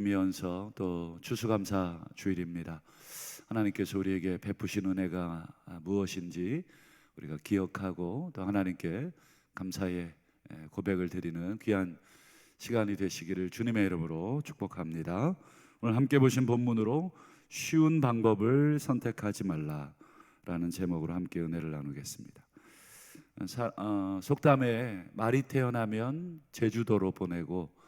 면서 또 추수감사 주일입니다. 하나님께서 우리에게 베푸신 은혜가 무엇인지 우리가 기억하고 또 하나님께 감사의 고백을 드리는 귀한 시간이 되시기를 주님의 이름으로 축복합니다. 오늘 함께 보신 본문으로 쉬운 방법을 선택하지 말라라는 제목으로 함께 은혜를 나누겠습니다. 사, 어, 속담에 말이 태어나면 제주도로 보내고 어,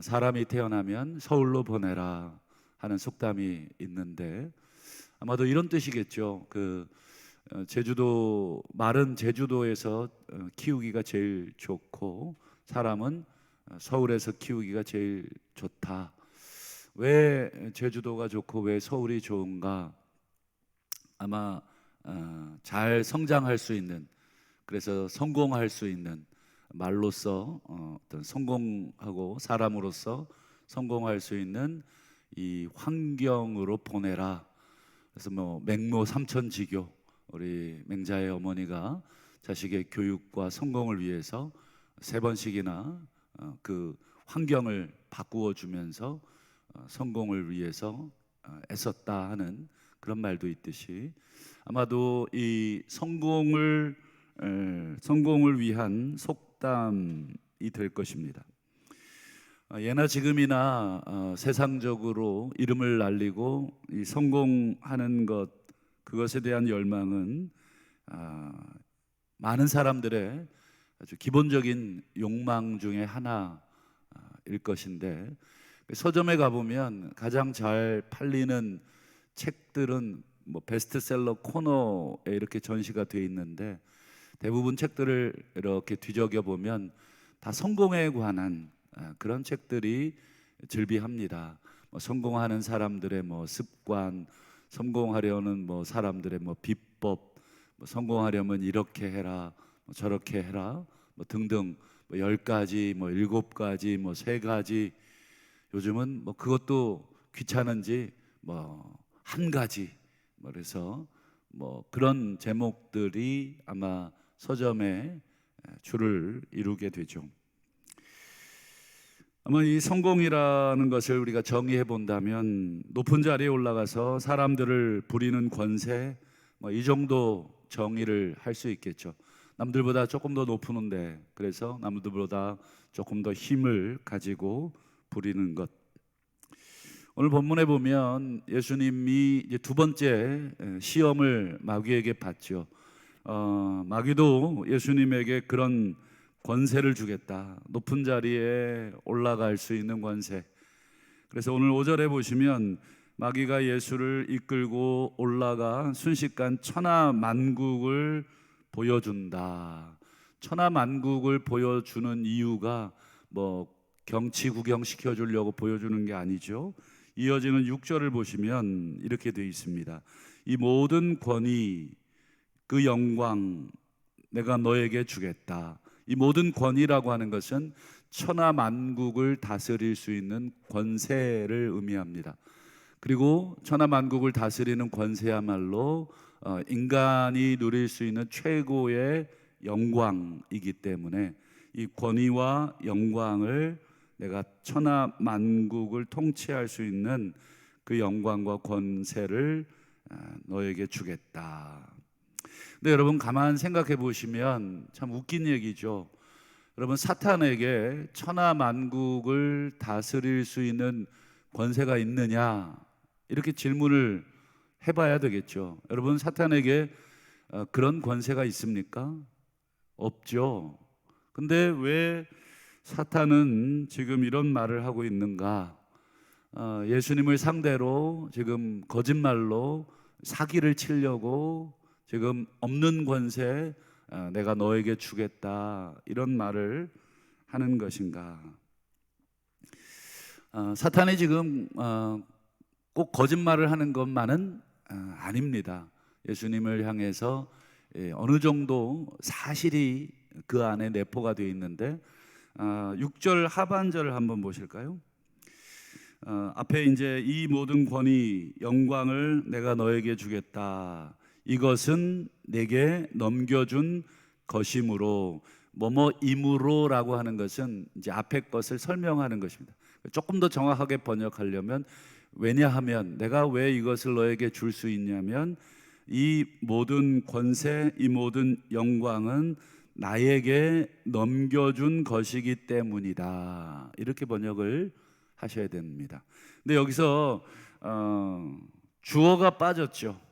사람이 태어나면 서울로 보내라 하는 속담이 있는데 아마도 이런 뜻이겠죠. 그 어, 제주도 말은 제주도에서 어, 키우기가 제일 좋고 사람은 서울에서 키우기가 제일 좋다. 왜 제주도가 좋고 왜 서울이 좋은가? 아마 잘 성장할 수 있는 그래서 성공할 수 있는 말로서 어, 어떤 성공하고 사람으로서 성공할 수 있는 이 환경으로 보내라. 그래서 뭐 맹모 삼천지교 우리 맹자의 어머니가 자식의 교육과 성공을 위해서 세 번씩이나 어, 그 환경을 바꾸어 주면서 어, 성공을 위해서 애썼다 하는 그런 말도 있듯이 아마도 이 성공을 성공을 위한 속 담이 될 것입니다. 어, 예나 지금이나 어, 세상적으로 이름을 날리고 성공하는 것 그것에 대한 열망은 아, 많은 사람들의 아주 기본적인 욕망 중에 하나일 것인데 서점에 가보면 가장 잘 팔리는 책들은 뭐 베스트셀러 코너에 이렇게 전시가 되어 있는데 대부분 책들을 이렇게 뒤적여 보면 다 성공에 관한 아, 그런 책들이 즐비합니다. 뭐 성공하는 사람들의 뭐 습관, 성공하려는 뭐 사람들의 뭐 비법, 뭐 성공하려면 이렇게 해라, 뭐 저렇게 해라, 뭐 등등 뭐열 가지, 뭐 일곱 가지, 뭐 세 가지. 요즘은 뭐 그것도 귀찮은지 뭐 한 가지. 뭐 그래서 뭐 그런 제목들이 아마 서점에 줄을 이루게 되죠. 아마 이 성공이라는 것을 우리가 정의해 본다면 높은 자리에 올라가서 사람들을 부리는 권세 뭐 이 정도 정의를 할 수 있겠죠. 남들보다 조금 더 높은데 그래서 남들보다 조금 더 힘을 가지고 부리는 것. 오늘 본문에 보면 예수님이 두 번째 시험을 마귀에게 받죠. 어, 마귀도 예수님에게 그런 권세를 주겠다. 높은 자리에 올라갈 수 있는 권세. 그래서 오늘 5절에 보시면 마귀가 예수를 이끌고 올라가 순식간 천하 만국을 보여준다. 천하 만국을 보여주는 이유가 뭐 경치 구경 시켜 주려고 보여주는 게 아니죠. 이어지는 6절을 보시면 이렇게 되어 있습니다. 이 모든 권위 그 영광 내가 너에게 주겠다. 이 모든 권위라고 하는 것은 천하 만국을 다스릴 수 있는 권세를 의미합니다. 그리고 천하 만국을 다스리는 권세야말로 어, 인간이 누릴 수 있는 최고의 영광이기 때문에 이 권위와 영광을 내가 천하 만국을 통치할 수 있는 그 영광과 권세를 아, 너에게 주겠다. 근데 여러분 가만 생각해 보시면 참 웃긴 얘기죠. 여러분 사탄에게 천하 만국을 다스릴 수 있는 권세가 있느냐 이렇게 질문을 해봐야 되겠죠. 여러분 사탄에게 어, 그런 권세가 있습니까? 없죠. 근데 왜 사탄은 지금 이런 말을 하고 있는가? 어, 예수님을 상대로 지금 거짓말로 사기를 치려고 지금 없는 권세 어, 내가 너에게 주겠다 이런 말을 하는 것인가? 어, 사탄이 지금 어, 꼭 거짓말을 하는 것만은 아닙니다. 예수님을 향해서 예, 어느 정도 사실이 그 안에 내포가 되어 있는데 6절 하반절을 한번 보실까요? 앞에 이제 이 모든 권위 영광을 내가 너에게 주겠다. 이것은 내게 넘겨준 것이므로 뭐뭐 임으로라고 하는 것은 이제 앞에 것을 설명하는 것입니다. 조금 더 정확하게 번역하려면 왜냐하면 내가 왜 이것을 너에게 줄 수 있냐면 이 모든 권세, 이 모든 영광은 나에게 넘겨준 것이기 때문이다. 이렇게 번역을 하셔야 됩니다. 근데 여기서 어, 주어가 빠졌죠.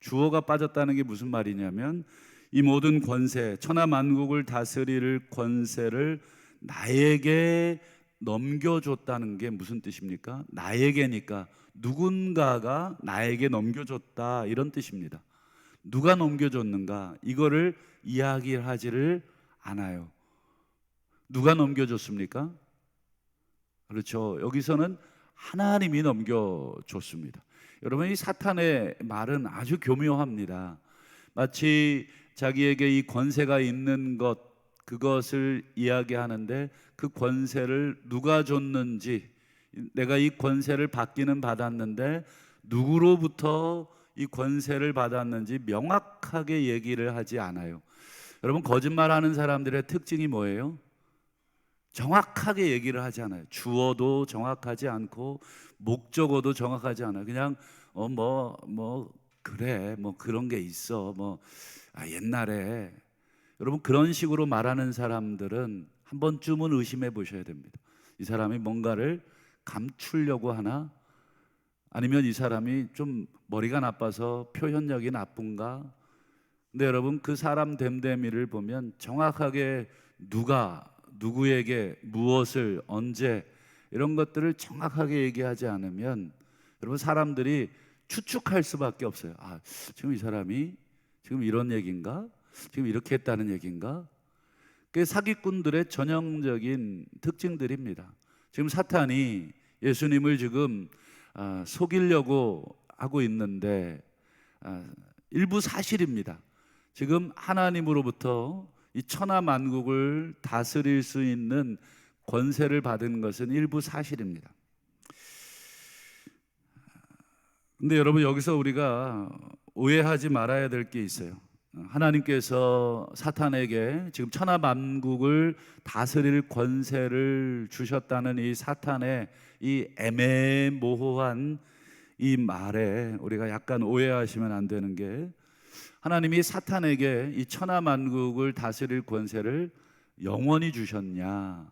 주어가 빠졌다는 게 무슨 말이냐면 이 모든 권세, 천하 만국을 다스릴 권세를 나에게 넘겨줬다는 게 무슨 뜻입니까? 나에게니까 누군가가 나에게 넘겨줬다 이런 뜻입니다. 누가 넘겨줬는가 이거를 이야기하지를 않아요. 누가 넘겨줬습니까? 그렇죠. 여기서는 하나님이 넘겨줬습니다. 여러분 이 사탄의 말은 아주 교묘합니다. 마치 자기에게 이 권세가 있는 것 그것을 이야기하는데 그 권세를 누가 줬는지 내가 이 권세를 받기는 받았는데 누구로부터 이 권세를 받았는지 명확하게 얘기를 하지 않아요. 여러분 거짓말하는 사람들의 특징이 뭐예요? 정확하게 얘기를 하지 않아요. 주어도 정확하지 않고 목적어도 정확하지 않아요. 그냥 어 뭐뭐 뭐 그래 뭐 그런 게 있어 뭐 아, 옛날에 여러분 그런 식으로 말하는 사람들은 한 번쯤은 의심해 보셔야 됩니다. 이 사람이 뭔가를 감추려고 하나 아니면 이 사람이 좀 머리가 나빠서 표현력이 나쁜가? 근데 여러분 그 사람 됨됨이를 보면 정확하게 누가 누구에게 무엇을 언제 이런 것들을 정확하게 얘기하지 않으면 여러분 사람들이 추측할 수밖에 없어요. 아, 지금 이 사람이 지금 이런 얘기인가? 지금 이렇게 했다는 얘기인가? 그 사기꾼들의 전형적인 특징들입니다. 지금 사탄이 예수님을 지금 아, 속이려고 하고 있는데 아, 일부 사실입니다. 지금 하나님으로부터 이 천하 만국을 다스릴 수 있는 권세를 받은 것은 일부 사실입니다. 근데 여러분 여기서 우리가 오해하지 말아야 될 게 있어요. 하나님께서 사탄에게 지금 천하 만국을 다스릴 권세를 주셨다는 이 사탄의 이 애매모호한 이 말에 우리가 약간 오해하시면 안 되는 게 하나님이 사탄에게 이 천하 만국을 다스릴 권세를 영원히 주셨냐?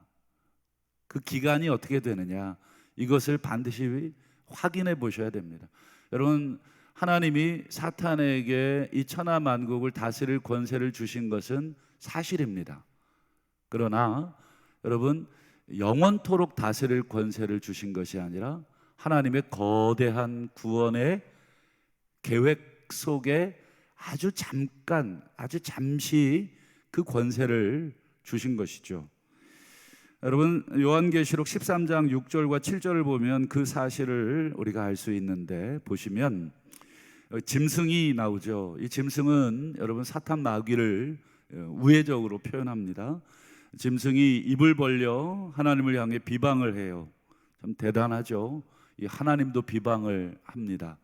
그 기간이 어떻게 되느냐? 이것을 반드시 확인해 보셔야 됩니다. 여러분 하나님이 사탄에게 이 천하 만국을 다스릴 권세를 주신 것은 사실입니다. 그러나 여러분 영원토록 다스릴 권세를 주신 것이 아니라 하나님의 거대한 구원의 계획 속에 아주 잠깐, 아주 잠시 그 권세를 주신 것이죠. 여러분 요한계시록 13장 6절과 7절을 보면 그 사실을 우리가 알 수 있는데 보시면 짐승이 나오죠. 이 짐승은 여러분 사탄 마귀를 우회적으로 표현합니다. 짐승이 입을 벌려 하나님을 향해 비방을 해요. 참 대단하죠. 이 하나님도 비방을 합니다.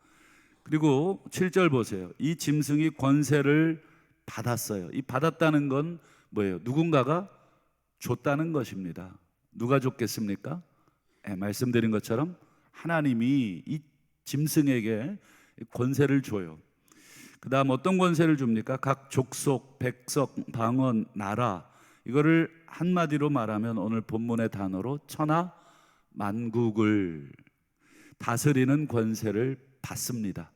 그리고 7절 보세요. 이 짐승이 권세를 받았어요. 이 받았다는 건 뭐예요? 누군가가 줬다는 것입니다. 누가 줬겠습니까? 네, 말씀드린 것처럼 하나님이 이 짐승에게 권세를 줘요. 그 다음 어떤 권세를 줍니까? 각 족속, 백석, 방언, 나라 이거를 한마디로 말하면 오늘 본문의 단어로 천하 만국을 다스리는 권세를 받습니다.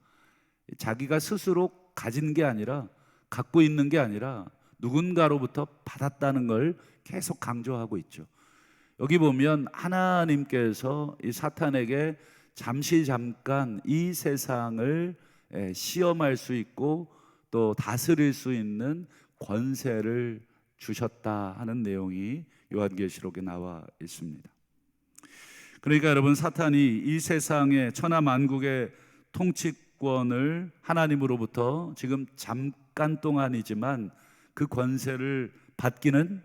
자기가 스스로 가진 게 아니라 갖고 있는 게 아니라 누군가로부터 받았다는 걸 계속 강조하고 있죠. 여기 보면 하나님께서 이 사탄에게 잠시 잠깐 이 세상을 시험할 수 있고 또 다스릴 수 있는 권세를 주셨다 하는 내용이 요한계시록에 나와 있습니다. 그러니까 여러분 사탄이 이 세상의 천하 만국의 통치 권을 하나님으로부터 지금 잠깐 동안이지만 그 권세를 받기는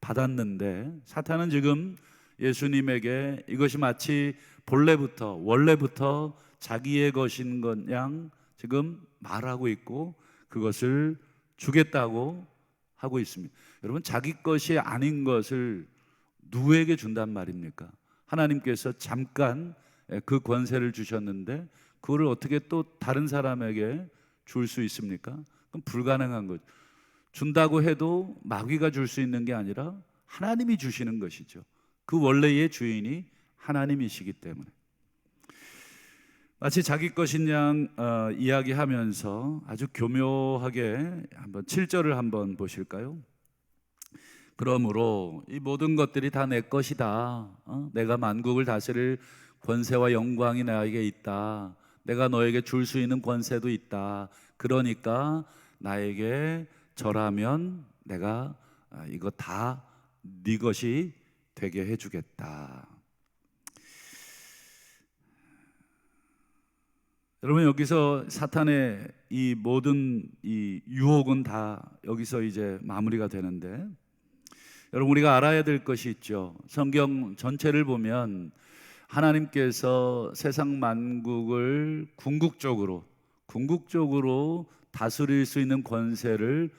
받았는데 사탄은 지금 예수님에게 이것이 마치 본래부터 원래부터 자기의 것인 것양 지금 말하고 있고 그것을 주겠다고 하고 있습니다. 여러분 자기 것이 아닌 것을 누구에게 준단 말입니까? 하나님께서 잠깐 예, 그 권세를 주셨는데 그거를 어떻게 또 다른 사람에게 줄 수 있습니까? 그럼 불가능한 거죠. 준다고 해도 마귀가 줄 수 있는 게 아니라 하나님이 주시는 것이죠. 그 원래의 주인이 하나님이시기 때문에. 마치 자기 것인 양 어, 이야기하면서 아주 교묘하게 한번 7절을 한번 보실까요? 그러므로 이 모든 것들이 다 내 것이다. 어? 내가 만국을 다스릴 권세와 영광이 나에게 있다. 내가 너에게 줄 수 있는 권세도 있다. 그러니까 나에게 절하면 내가 아, 이거 다 네 것이 되게 해주겠다. 여러분 여기서 사탄의 이 모든 이 유혹은 다 여기서 이제 마무리가 되는데 여러분 우리가 알아야 될 것이 있죠. 성경 전체를 보면 하나님께서 세상 만국을 궁극적으로 궁극적으로 다스릴 수 있는 권세를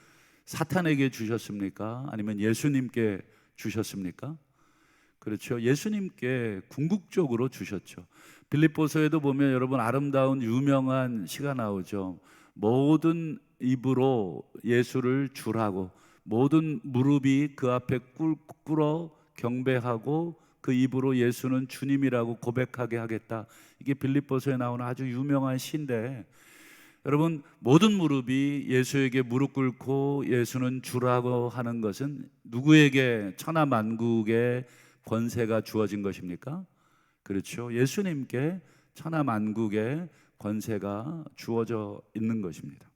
사탄에게 주셨습니까? 아니면 예수님께 주셨습니까? 그렇죠. 예수님께 궁극적으로 주셨죠. 빌립보서에도 보면 여러분 아름다운 유명한 시가 나오죠. 모든 입으로 예수를 주라고 모든 무릎이 그 앞에 꿇, 꿇어 경배하고 그 입으로 예수는 주님이라고 고백하게 하겠다. 이게 빌립보서에 나오는 아주 유명한 시인데 여러분 모든 무릎이 예수에게 무릎 꿇고 예수는 주라고 하는 것은 누구에게 천하 만국의 권세가 주어진 것입니까? 그렇죠. 예수님께 천하 만국의 권세가 주어져 있는 것입니다.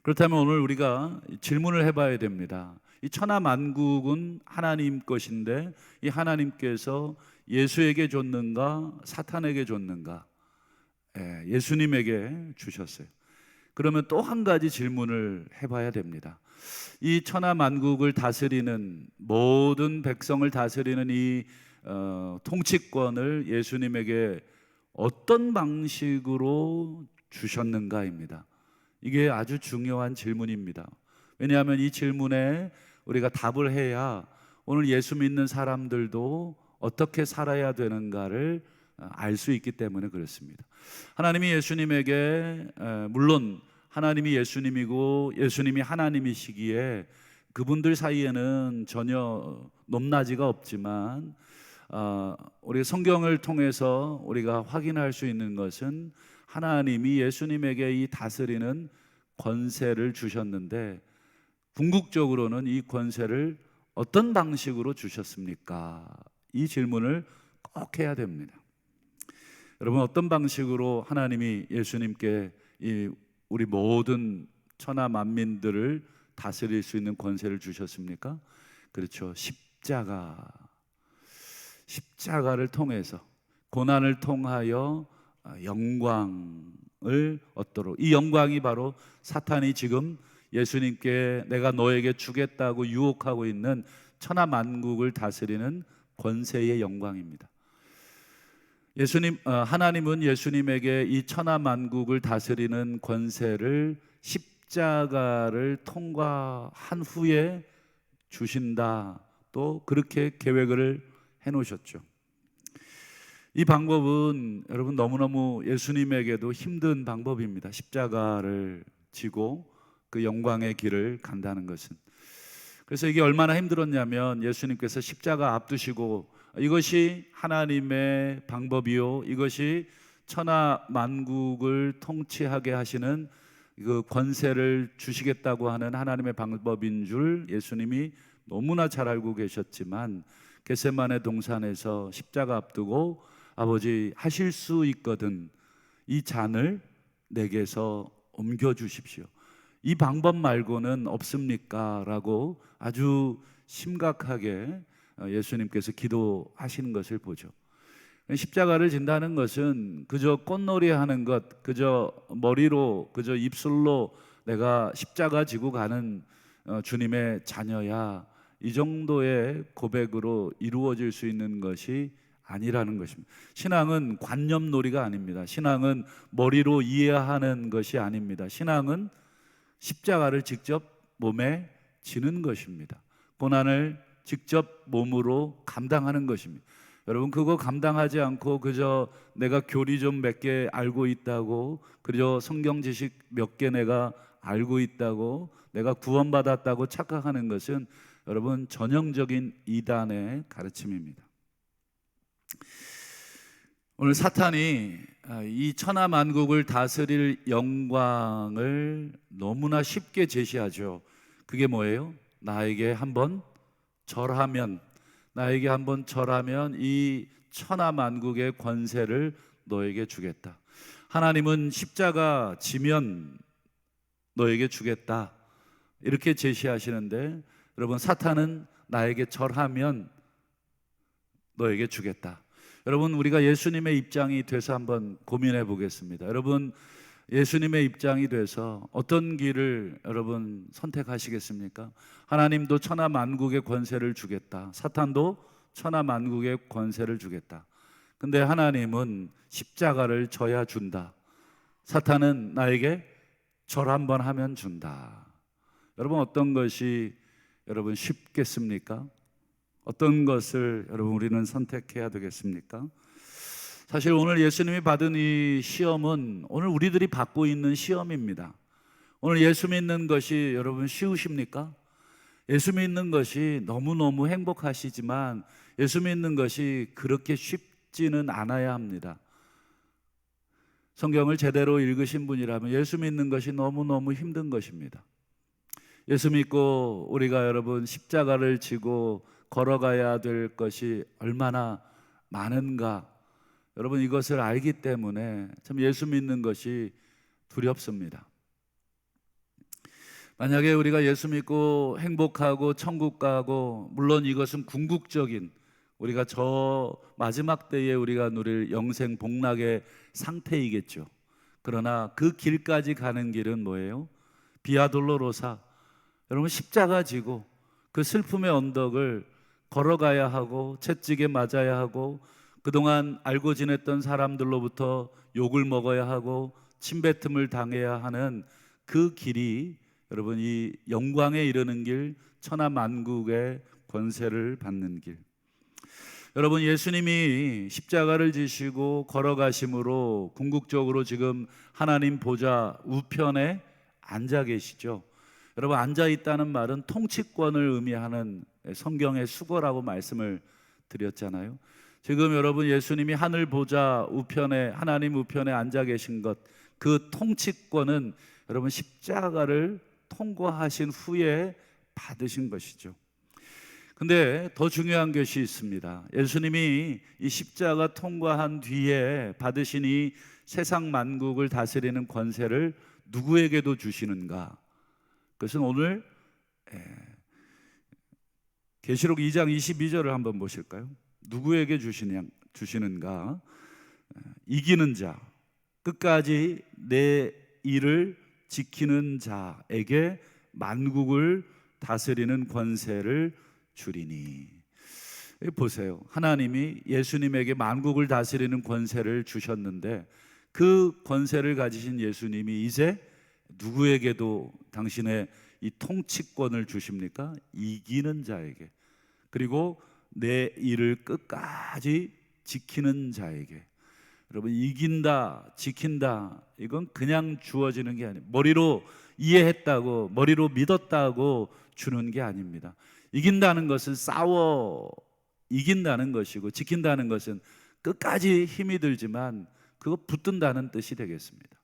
그렇다면 오늘 우리가 질문을 해봐야 됩니다. 이 천하 만국은 하나님 것인데 이 하나님께서 예수에게 줬는가 사탄에게 줬는가? 예, 예수님에게 주셨어요. 그러면 또 한 가지 질문을 해봐야 됩니다. 이 천하 만국을 다스리는 모든 백성을 다스리는 이 어, 통치권을 예수님에게 어떤 방식으로 주셨는가입니다. 이게 아주 중요한 질문입니다. 왜냐하면 이 질문에 우리가 답을 해야 오늘 예수 믿는 사람들도 어떻게 살아야 되는가를 알 수 있기 때문에 그렇습니다. 하나님이 예수님에게 물론 하나님이 예수님이고 예수님이 하나님이시기에 그분들 사이에는 전혀 높낮이가 없지만 어, 우리 성경을 통해서 우리가 확인할 수 있는 것은 하나님이 예수님에게 이 다스리는 권세를 주셨는데 궁극적으로는 이 권세를 어떤 방식으로 주셨습니까? 이 질문을 꼭 해야 됩니다. 여러분 어떤 방식으로 하나님이 예수님께 이 우리 모든 천하 만민들을 다스릴 수 있는 권세를 주셨습니까? 그렇죠. 십자가 십자가를 통해서 고난을 통하여 영광을 얻도록 이 영광이 바로 사탄이 지금 예수님께 내가 너에게 주겠다고 유혹하고 있는 천하 만국을 다스리는 권세의 영광입니다. 예수님 어, 하나님은 예수님에게 이 천하 만국을 다스리는 권세를 십자가를 통과한 후에 주신다. 또 그렇게 계획을 해 놓으셨죠. 이 방법은 여러분 너무너무 예수님에게도 힘든 방법입니다. 십자가를 지고 그 영광의 길을 간다는 것은. 그래서 이게 얼마나 힘들었냐면 예수님께서 십자가 앞두시고 이것이 하나님의 방법이요. 이것이 천하 만국을 통치하게 하시는 그 권세를 주시겠다고 하는 하나님의 방법인 줄 예수님이 너무나 잘 알고 계셨지만 겟세만의 동산에서 십자가 앞두고 아버지 하실 수 있거든 이 잔을 내게서 옮겨 주십시오. 이 방법 말고는 없습니까? 라고 아주 심각하게 어, 예수님께서 기도하시는 것을 보죠. 십자가를 진다는 것은 그저 꽃놀이 하는 것, 그저 머리로, 그저 입술로 내가 십자가 지고 가는 어, 주님의 자녀야. 이 정도의 고백으로 이루어질 수 있는 것이 아니라는 것입니다. 신앙은 관념 놀이가 아닙니다. 신앙은 머리로 이해하는 것이 아닙니다. 신앙은 십자가를 직접 몸에 지는 것입니다. 고난을 직접 몸으로 감당하는 것입니다. 여러분 그거 감당하지 않고 그저 내가 교리 좀 몇 개 알고 있다고 그저 성경 지식 몇 개 내가 알고 있다고 내가 구원받았다고 착각하는 것은 여러분 전형적인 이단의 가르침입니다. 오늘 사탄이 아, 이 천하 만국을 다스릴 영광을 너무나 쉽게 제시하죠. 그게 뭐예요? 나에게 한번 절하면 나에게 한번 절하면 이 천하 만국의 권세를 너에게 주겠다. 하나님은 십자가 지면 너에게 주겠다. 이렇게 제시하시는데 여러분 사탄은 나에게 절하면 너에게 주겠다. 여러분 우리가 예수님의 입장이 돼서 한번 고민해 보겠습니다. 여러분 예수님의 입장이 돼서 어떤 길을 여러분 선택하시겠습니까? 하나님도 천하 만국의 권세를 주겠다. 사탄도 천하 만국의 권세를 주겠다. 근데 하나님은 십자가를 져야 준다. 사탄은 나에게 절 한번 하면 준다. 여러분 어떤 것이 여러분 쉽겠습니까? 어떤 것을 여러분 우리는 선택해야 되겠습니까? 사실 오늘 예수님이 받은 이 시험은 오늘 우리들이 받고 있는 시험입니다. 오늘 예수 믿는 것이 여러분 쉬우십니까? 예수 믿는 것이 너무너무 행복하시지만 예수 믿는 것이 그렇게 쉽지는 않아야 합니다. 성경을 제대로 읽으신 분이라면 예수 믿는 것이 너무너무 힘든 것입니다. 예수 믿고 우리가 여러분 십자가를 지고 걸어가야 될 것이 얼마나 많은가 여러분 이것을 알기 때문에 참 예수 믿는 것이 두렵습니다. 만약에 우리가 예수 믿고 행복하고 천국 가고 물론 이것은 궁극적인 우리가 저 마지막 때에 우리가 누릴 영생 복락의 상태이겠죠. 그러나 그 길까지 가는 길은 뭐예요? 비아돌로로사 여러분 십자가 지고 그 슬픔의 언덕을 걸어가야 하고 채찍에 맞아야 하고 그동안 알고 지냈던 사람들로부터 욕을 먹어야 하고 침뱉음을 당해야 하는 그 길이 여러분 이 영광에 이르는 길 천하 만국의 권세를 받는 길 여러분 예수님이 십자가를 지시고 걸어가심으로 궁극적으로 지금 하나님 보좌 우편에 앉아 계시죠. 여러분 앉아 있다는 말은 통치권을 의미하는 성경의 수거라고 말씀을 드렸잖아요. 지금 여러분 예수님이 하늘 보좌 우편에 하나님 우편에 앉아 계신 것 그 통치권은 여러분 십자가를 통과하신 후에 받으신 것이죠. 근데 더 중요한 것이 있습니다. 예수님이 이 십자가 통과한 뒤에 받으신 이 세상 만국을 다스리는 권세를 누구에게도 주시는가? 그것은 오늘 예, 계시록 2장 22절을 한번 보실까요? 누구에게 주시냐, 주시는가? 이기는 자, 끝까지 내 일을 지키는 자에게 만국을 다스리는 권세를 주리니. 보세요. 하나님이 예수님에게 만국을 다스리는 권세를 주셨는데 그 권세를 가지신 예수님이 이제 누구에게도 당신의 이 통치권을 주십니까? 이기는 자에게. 그리고 내 일을 끝까지 지키는 자에게. 여러분 이긴다, 지킨다. 이건 그냥 주어지는 게 아니에요. 머리로 이해했다고, 머리로 믿었다고 주는 게 아닙니다. 이긴다는 것은 싸워 이긴다는 것이고 지킨다는 것은 끝까지 힘이 들지만 그거 붙든다는 뜻이 되겠습니다.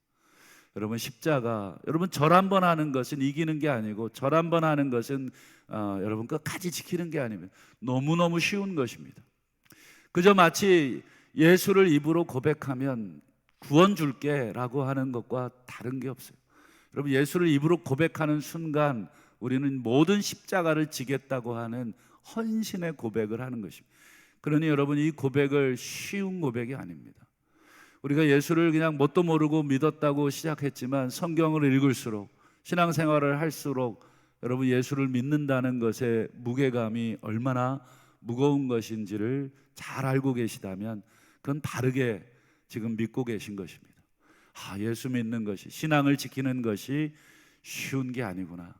여러분 십자가 여러분 절 한 번 하는 것은 이기는 게 아니고 절 한 번 하는 것은 어, 여러분 끝까지 지키는 게 아니면 너무너무 쉬운 것입니다. 그저 마치 예수를 입으로 고백하면 구원 줄게 라고 하는 것과 다른 게 없어요. 여러분 예수를 입으로 고백하는 순간 우리는 모든 십자가를 지겠다고 하는 헌신의 고백을 하는 것입니다. 그러니 여러분 이 고백을 쉬운 고백이 아닙니다. 우리가 예수를 그냥 뭣도 모르고 믿었다고 시작했지만 성경을 읽을수록 신앙생활을 할수록 여러분 예수를 믿는다는 것의 무게감이 얼마나 무거운 것인지를 잘 알고 계시다면 그건 바르게 지금 믿고 계신 것입니다. 아, 예수 믿는 것이 신앙을 지키는 것이 쉬운 게 아니구나.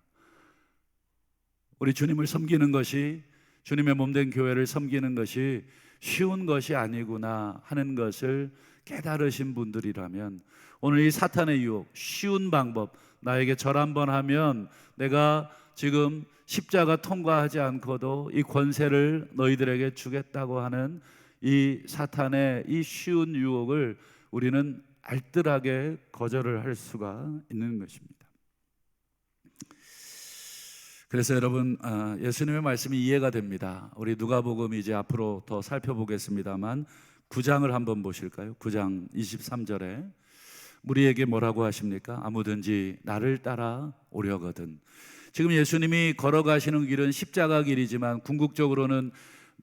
우리 주님을 섬기는 것이 주님의 몸된 교회를 섬기는 것이 쉬운 것이 아니구나 하는 것을 깨달으신 분들이라면 오늘 이 사탄의 유혹, 쉬운 방법, 나에게 절 한번 하면 내가 지금 십자가 통과하지 않고도 이 권세를 너희들에게 주겠다고 하는 이 사탄의 이 쉬운 유혹을 우리는 알뜰하게 거절을 할 수가 있는 것입니다. 그래서 여러분 아, 예수님의 말씀이 이해가 됩니다. 우리 누가복음 이제 앞으로 더 살펴보겠습니다만 9장을 한번 보실까요? 9장 23절에 우리에게 뭐라고 하십니까? 아무든지 나를 따라 오려거든. 지금 예수님이 걸어가시는 길은 십자가 길이지만 궁극적으로는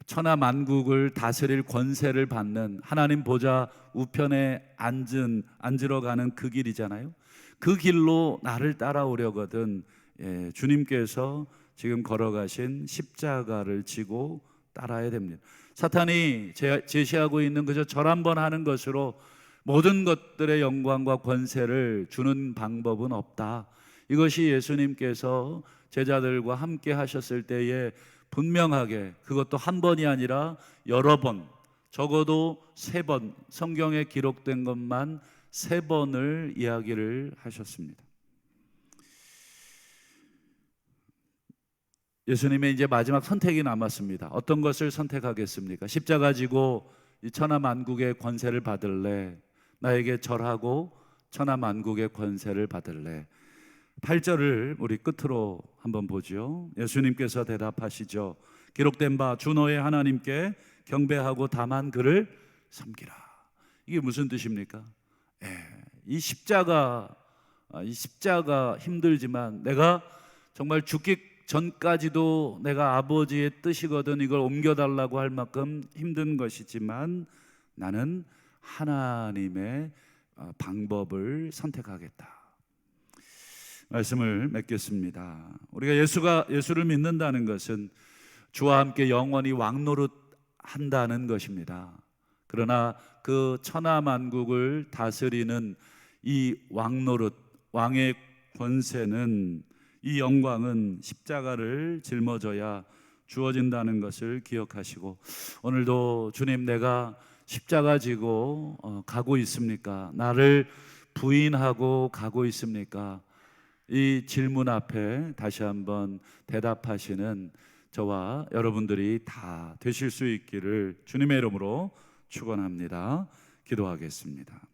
천하 만국을 다스릴 권세를 받는 하나님 보좌 우편에 앉은 앉으러 가는 그 길이잖아요. 그 길로 나를 따라오려거든 예, 주님께서 지금 걸어가신 십자가를 지고 따라야 됩니다. 사탄이 제- 제시하고 있는 그저 절 한번 하는 것으로 모든 것들의 영광과 권세를 주는 방법은 없다. 이것이 예수님께서 제자들과 함께 하셨을 때에 분명하게 그것도 한 번이 아니라 여러 번 적어도 세 번 성경에 기록된 것만 세 번을 이야기를 하셨습니다. 예수님의 이제 마지막 선택이 남았습니다. 어떤 것을 선택하겠습니까? 십자가 지고 이 천하 만국의 권세를 받을래? 나에게 절하고 천하 만국의 권세를 받을래? 8절을 우리 끝으로 한번 보죠. 예수님께서 대답하시죠. 기록된 바 주 너의 하나님께 경배하고 다만 그를 섬기라. 이게 무슨 뜻입니까? 예, 이 십자가 아, 이 십자가 힘들지만 내가 정말 죽기 전까지도 내가 아버지의 뜻이거든 이걸 옮겨달라고 할 만큼 힘든 것이지만 나는 하나님의 어, 방법을 선택하겠다. 말씀을 맺겠습니다. 우리가 예수가 예수를 믿는다는 것은 주와 함께 영원히 왕노릇 한다는 것입니다. 그러나 그 천하 만국을 다스리는 이 왕노릇 왕의 권세는 이 영광은 십자가를 짊어져야 주어진다는 것을 기억하시고 오늘도 주님 내가 십자가 지고 어, 가고 있습니까? 나를 부인하고 가고 있습니까? 이 질문 앞에 다시 한번 대답하시는 저와 여러분들이 다 되실 수 있기를 주님의 이름으로 축원합니다. 기도하겠습니다.